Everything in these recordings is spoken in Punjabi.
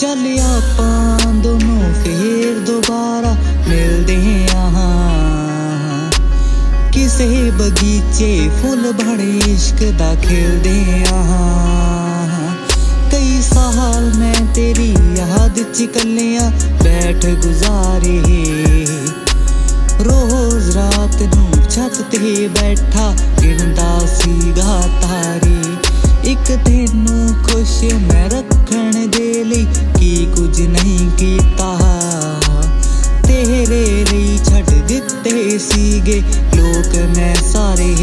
ਚੱਲ ਆਪਾਂ ਦੋਨੋਂ ਫੇਰ ਦੁਬਾਰਾ ਮਿਲਦੇ ਆਂ ਕਿਸੇ ਬਗੀਚੇ ਫੁੱਲ ਬੜੇ ਇਸ਼ਕ ਦਾ ਖਿਲਦੇ ਆਂ ਕਈ ਸਾਲ ਮੈਂ ਤੇਰੀ ਯਾਦ ਚ ਕੱਲਿਆਂ ਬੈਠ ਗੁਜ਼ਾਰੇ। ਰੋਜ਼ ਰਾਤ ਨੂੰ ਛੱਤ ਤੇ ਬੈਠਾ ਗਿਣਦਾ ਸੀਗਾ ਤਾਰੇ। ਇੱਕ ਤੈਨੂੰ ਖੁਸ਼ ਮੈਂ ਰੱਖ ਦਿੱਤੇ ਸੀਗੇ, ਲੋਕ ਮੈਂ ਸਾਰੇ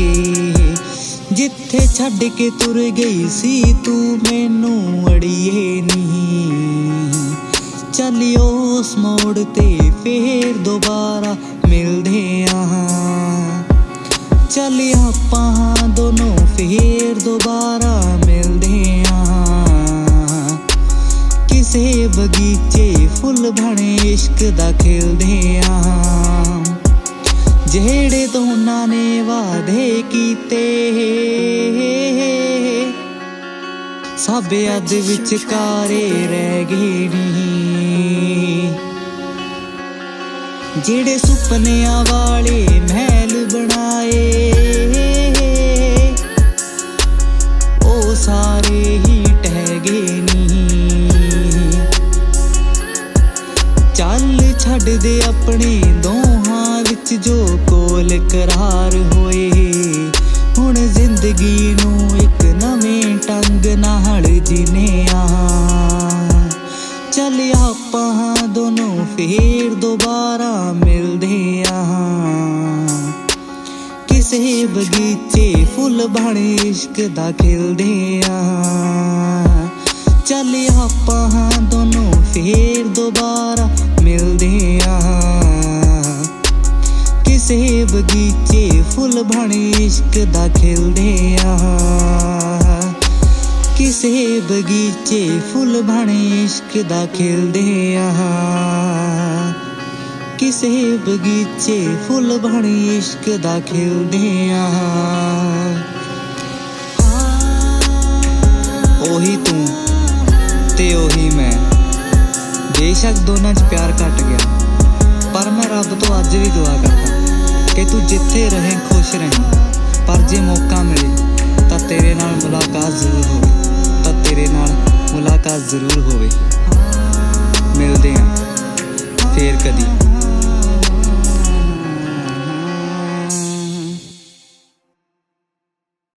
ਜਿੱਥੇ ਛੱਡ ਕੇ ਤੁਰ ਗਈ ਸੀ, ਤੂੰ ਮੈਨੂੰ ਅੜੀਏ ਨਹੀਂ। ਚੱਲਿਓ ਉਸ ਮੋੜ ਤੇ ਫੇਰ ਦੁਬਾਰਾ ਮਿਲਦੇ ਆਂ। ਚੱਲ ਆਪਾਂ ਦੋਨੋਂ ਫੇਰ ਦੁਬਾਰਾ ਮਿਲਦੇ ਆਂ। ਕਿਸੇ ਬਗੀਚੇ ਫੁੱਲ ਬਣੇ, ਇਸ਼ਕ ਦਾ ਖਿਲਦੇ ਆਂ। ਜਿਹੜੇ ਦੋਨਾਂ ਨੇ ਵਾਅਦੇ ਕੀਤੇ। ਸਭ ਅੱਧ ਵਿੱਚ ਕਾਰੇ ਰਹਿ ਗਏ ਨੀ। ਜਿਹੜੇ ਸੁਪਨਿਆਂ ਵਾਲੇ ਮਹਿਲ ਬਣਾਏ, ਉਹ ਸਾਰੇ ਹੀ ਟਹਿ ਗਏ ਚੱਲ ਛੱਡ ਦੇ ਆਪਣੇ ਦੋਹਾਂ ਵਿੱਚ ਜੋ ਕੋਲ ਕਰਾਰ ਹੋਏ। ਹੁਣ ਜ਼ਿੰਦਗੀ ਨੂੰ ਇੱਕ ਨਵੇਂ ਟੰਗ ਨਾਲ ਜੀਨੇ ਆ। ਚੱਲ ਆਪਾਂ ਦੋਨੋਂ ਫੇਰ ਦੁਬਾਰਾ ਮਿਲਦੇ ਆ। ਕਿਸੇ ਬਗੀਚੇ ਫੁੱਲ ਬਣੇ ਇਸ਼ਕ ਦਾ ਖਿਲਦੇ ਆ। ਚੱਲ ਆਪਾਂ ਦੋਨੋਂ ਫੇਰ ਦੁਬਾਰਾ ਮਿਲਦੇ ਆ। ਕਿਸੇ ਬਗੀਚੇ ਫੁੱਲ ਬਣੇ ਇਸ਼ਕ ਦਾ ਖਿਲਦੇ ਆ। ਕਿਸੇ ਬਗੀਚੇ ਫੁੱਲ ਬਣੇ ਇਸ਼ਕ ਦਾ ਖਿਲਦੇ ਆ। ਕਿਸੇ ਬਗੀਚੇ ਫੁੱਲ ਬਣੇ ਇਸ਼ਕ ਦਾ ਖਿਲਦੇ ਆ। ਉਹੀ ਤੂੰ ਤੇ ਉਹੀ ਮੈਂ। ਬੇਸ਼ੱਕ ਦੋਨਾਂ 'ਚ ਪਿਆਰ ਘਟ ਗਿਆ। ਪਰ ਮੈਂ ਰੱਬ ਤੋਂ ਅੱਜ ਵੀ ਦੁਆ ਕਰਦਾ ਕਿ ਤੂੰ ਜਿੱਥੇ ਰਹੇ ਖੁਸ਼ ਰਹੇ। ਪਰ ਜੇ ਮੌਕਾ ਮਿਲੇ, ਤਾਂ ਤੇਰੇ ਨਾਲ ਮੁਲਾਕਾਤ ਜ਼ਰੂਰ ਹੋਵੇ। ਤਾਂ ਤੇਰੇ ਨਾਲ ਮੁਲਾਕਾਤ ਜ਼ਰੂਰ ਹੋਵੇ। ਮਿਲਦੇ ਹਾਂ ਫੇਰ ਕਦੀ।